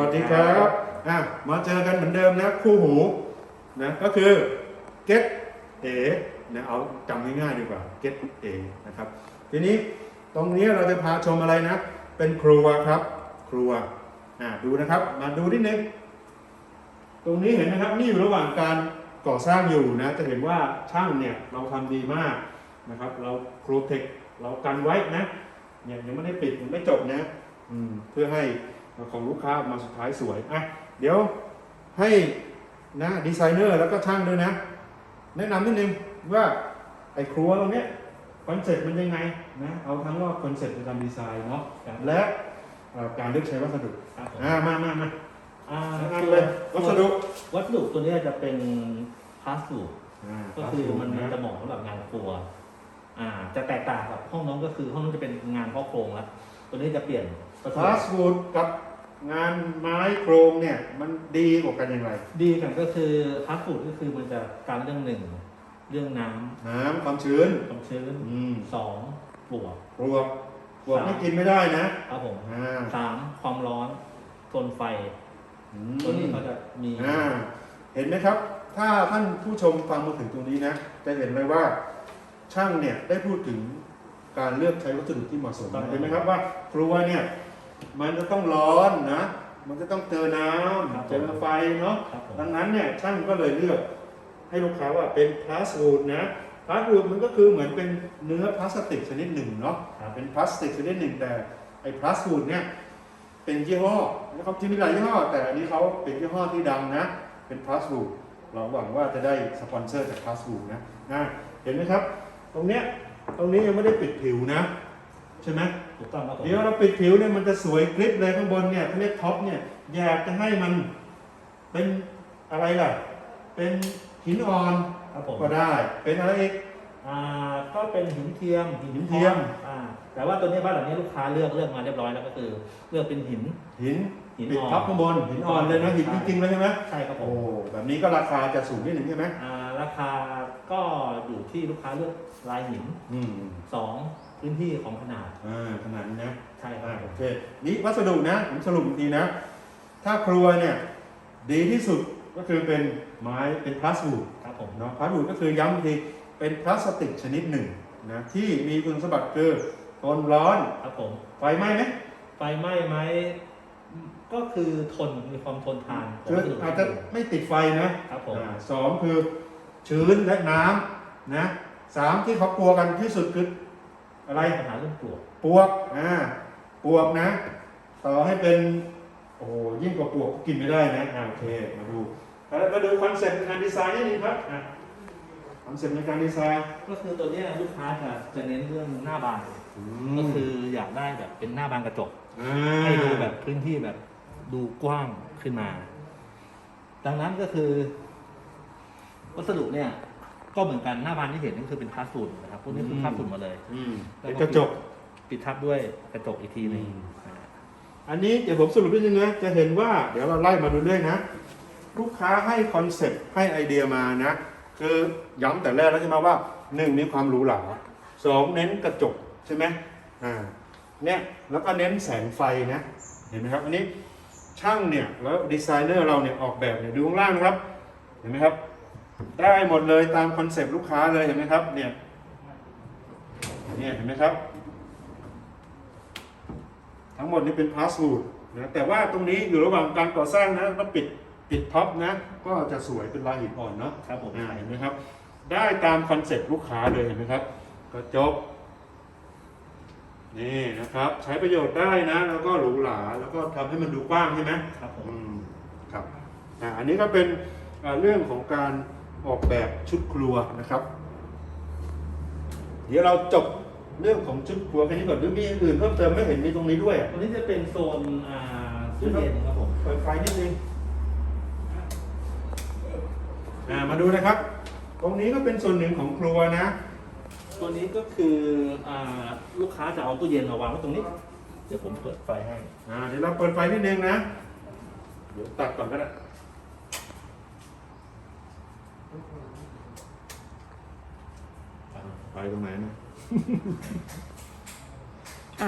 วัสดีครับอะมาเจอกันเหมือนเดิมนะคู่หูนะก็คือ get a นะเอาจำง่ายๆดีกว่า get a นะครับทีนี้ตรงนี้เราจะพาชมอะไรนะ เป็นครัวครับ ครัวอะดูนะครับ มาดูนิดนึงตรงนี้เห็นนะครับนี่อยู่ระหว่างการก่อสร้างอยู่นะ จะเห็นว่าช่างเนี่ยเราทำดีมากนะครับ เราโปรเทคเรากันไว้นะเนี่ยยังไม่ได้ปิดยังไม่จบนะ อืมเพื่อให้ ของลูกค้าออกมาสุดท้ายสวยอะเดี๋ยวให้นะดีไซเนอร์แล้วก็ช่างด้วยนะ แนะนำนิดนึงว่าไอ้ครัวตรงเนี้ยคอนเซ็ปต์มันยังไงนะเอาทั้งว่าคอนเซ็ปต์ในการดีไซน์เนาะและเอ่อการเลือกใช้วัสดุครับผมอ่ามามามาอ่าแนะนำเลยวัสดุวัสดุตัวเนี้ยจะเป็นพลาสติกอ่าก็คือมันนะจะเหมาะสำหรับงานครัวอ่าจะแตกต่างกับห้องน้องก็คือห้องน้องจะเป็นงานพ่อโครงแล้ว ตัวนี้จะเปลี่ยนวัสฟาดุสต์ฟูดกับงานไม้โครงเนี่ยมันดีกว่ากันอย่างไร ดีกันก็คือพลาสติกก็คือมันจะการเรื่องหนึ่ง เรื่องน้น้ำความชื้นำความชื้นอืมสองปลวก ปลวกปลวกไม่กินไม่ได้นะครับผมอ่าสามความร้อนทนไฟ อืมตัวนี้เขาจะมีอ่าเห็นไหมครับ ถ้าท่านผู้ชมฟังมาถึงตรงนี้นะ จะเห็นเลยว่าช่างเนี่ยได้พูดถึง การเลือกใช้วัสดุที่เหมาะสมเห็นไหมครับว่าครัวเนี่ยมันจะต้องร้อนนะ มันจะต้องเจอน้ำเจอไฟเนาะครับผมดังนั้นเนี่ยช่างก็เลยเลือกให้ลูกค้าว่าเป็นพลาสติกนะพลาสติกมันก็คือเหมือนเป็นเนื้อพลาสติกชนิดหนึ่งเนาะครับเป็นพลาสติกชนิดหนึ่งแต่ไอ้พลาสติกเนี่ยเป็นยี่ห้อนะครับที่มีหลายยี่ห้อ แต่อันนี้เขาเป็นยี่ห้อที่ดังนะ เป็นพลาสติกเราหวังว่าจะได้สปอนเซอร์จากพลาสติกนะนะเห็นไหมครับ ตรงเนี้ย ตรงนี้ยังไม่ได้ปิดผิวนะ ใช่ไหมถูกต้องครับผมเดี๋ยวเราปิดผิวเนี่ยมันจะสวยกริบเลยข้างบนเนี่ยเขาเรียกท็อปเนี่ยอยากจะให้มันเป็นอะไรล่ะ เป็นหินอ่อนครับผมก็ได้ เป็นอะไรอีก อ่าก็เป็นหินเทียมหินเทียม อ่าแต่ว่าตัวนี้บ้านหลังนี้ลูกค้าเลือกเลือกมาเรียบร้อยแล้วก็คือ เลือกเป็นหิน หินหินปิดอ่อน ท็อปข้างบนหินอ่อนเลยนะหินจริงๆเลยใช่ไหมใช่ครับผโอ้มแบบนี้ก็ราคาจะสูงนิดหนึ่งใช่ไหมอ่า ราคาก็อยู่ที่ลูกค้าเลือกลายหินอืมสองพื้นที่ของขนาดอ่าขนาดนี้นะใช่คอ่ารับโอเคนี่วัสดุนะผมสรุปอีกทีนะ ถ้าครัวเนี่ยดีที่สุดก็คือเป็นไม้เป็นพลาสติก ครับผมเนาะพลาสติกก็คือย้ำอีกทีเป็นพลาสติกชนิดหนึ่งนะที่มีคุณสมบัติคือทนร้อนครับผม ไฟไหม้ไหมไฟไหม้ไหมก็คือทนมีความทนทานของคือวัสดุอาจจะไม่ติดไฟนะครับผม อ่าสองคือ ชื้นและน้ำนะสามที่เขากลัวกันที่สุดคืออะไรปัญหาเรื่องปลวกปวกอ่าปวกนะ ต่อให้เป็นโอ้โหยิ่งกว่าปวกก็กินไม่ได้นะอ่าโอเคมาดูแล้วมาดูคอนเซ็ปต์ในการดีไซน์นิดนึงครับอะคอนเซ็ปต์ในการดีไซน์ก็คือตัวเนี้ยลูกค้าจะจะเน้นเรื่องหน้าบานอืก็มคืออยากได้แบบเป็นหน้าบานกระจกอ่าให้ดูแบบพื้นที่แบบดูกว้างขึ้นมา ดังนั้นก็คือ วัสดุเนี่ย ก็เหมือนกันหน้าบานที่เห็นนี่คือเป็นพลาสติกนะครับพวกนี้คือพลาสติกหมดเลยอืมแล้วเป็นก็กระจก ปิดทับด้วยกระจกอีกทีหนึงอืม นะฮะอันนี้เดี๋ยวผมสรุปนิดนึงนะ จะเห็นว่าเดี๋ยวเราไล่มาดูเรื่อยนะ ลูกค้าให้คอนเซ็ปต์ให้ไอเดียมานะ คือย้ำแต่แรกแล้วใช่ไหมว่าหนึ่งมีความหรูหราสองเน้นกระจกใช่ไหมอ่าเนี่ยแล้วก็เน้นแสงไฟนะ เห็นไหมครับ อันนี้ช่างเนี่ย แล้วดีไซเนอร์เราเนี่ยออกแบบเนี่ยดูข้างล่างนะครับ เห็นไหมครับ ได้หมดเลยตามคอนเซ็ปต์ลูกค้าเลยเห็นไหมครับ เนี่ย เนี่ยเห็นไหมครับ ทั้งหมดนี้เป็นพาสวูดนะแต่ว่าตรงนี้อยู่ระหว่างการก่อสร้างนะก็ปิดปิดท็อปนะ ก็จะสวยเป็นลายหินอ่อนเนาะครับผมอ่าเห็นไหมครับ ได้ตามคอนเซ็ปต์ลูกค้าเลยเห็นไหมครับกระจกนี่นะครับ ใช้ประโยชน์ได้นะ แล้วก็หรูหราแล้วก็ทำให้มันดูกว้างใช่ไหมครับผมอืมครับอ่าอันนี้ก็เป็นอ่าเรื่องของการ ออกแบบชุดครัวนะครับ เดี๋ยวเราจบเรื่องของชุดครัวแค่นี้ก่อนหรือมีอื่นเพิ่มเติมไม่เห็นมีตรงนี้ด้วยอะตัวนี้จะเป็นโซนอ่าตู้เย็นครับผมเปิดไฟนิดนึงอ่ามาดูนะครับ ตรงนี้ก็เป็นส่วนหนึ่งของครัวนะ ตัวนี้ก็คืออ่าลูกค้าจะเอาตู้เย็นมาวางไว้ตรงนี้ เดี๋ยวผมเปิดไฟให้อ่าเดี๋ยวเราเปิดไฟนิดนึงนะ เดี๋ยวตัดก่อนก็ได้ ไปตรงไหนนะ